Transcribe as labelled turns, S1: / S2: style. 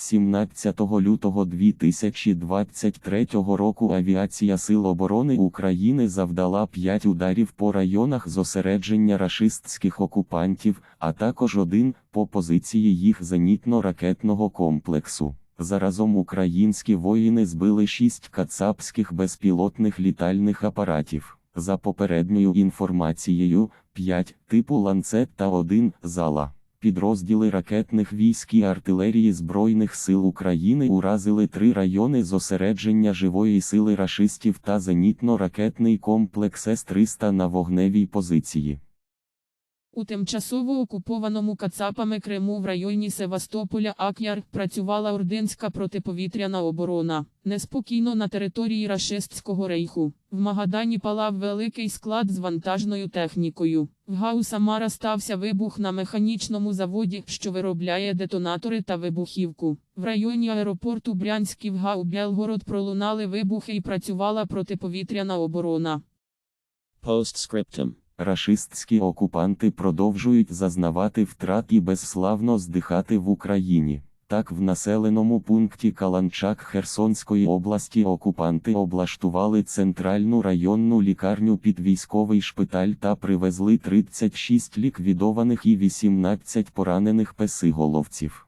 S1: 17 лютого 2023 року авіація Сил оборони України завдала 5 ударів по районах зосередження рашистських окупантів, а також один по позиції їх зенітно-ракетного комплексу. Заразом українські воїни збили 6 кацапських безпілотних літальних апаратів. За попередньою інформацією, 5 типу ланцет та 1 зала. Підрозділи ракетних військ і артилерії Збройних сил України уразили три райони зосередження живої сили рашистів та зенітно-ракетний комплекс С-300 на вогневій позиції.
S2: У тимчасово окупованому Кацапами Криму в районі Севастополя Ак'яр працювала ординська протиповітряна оборона. Неспокійно на території рашистського рейху. В Магадані палав великий склад з вантажною технікою. В Гау Самара стався вибух на механічному заводі, що виробляє детонатори та вибухівку. В районі аеропорту Брянський в Гау Белгород пролунали вибухи і працювала протиповітряна оборона.
S3: Postscriptum.
S1: Рашистські окупанти продовжують зазнавати втрат і безславно здихати в Україні. Так, в населеному пункті Каланчак Херсонської області окупанти облаштували центральну районну лікарню під військовий шпиталь та привезли 36 ліквідованих і 18 поранених песиголовців.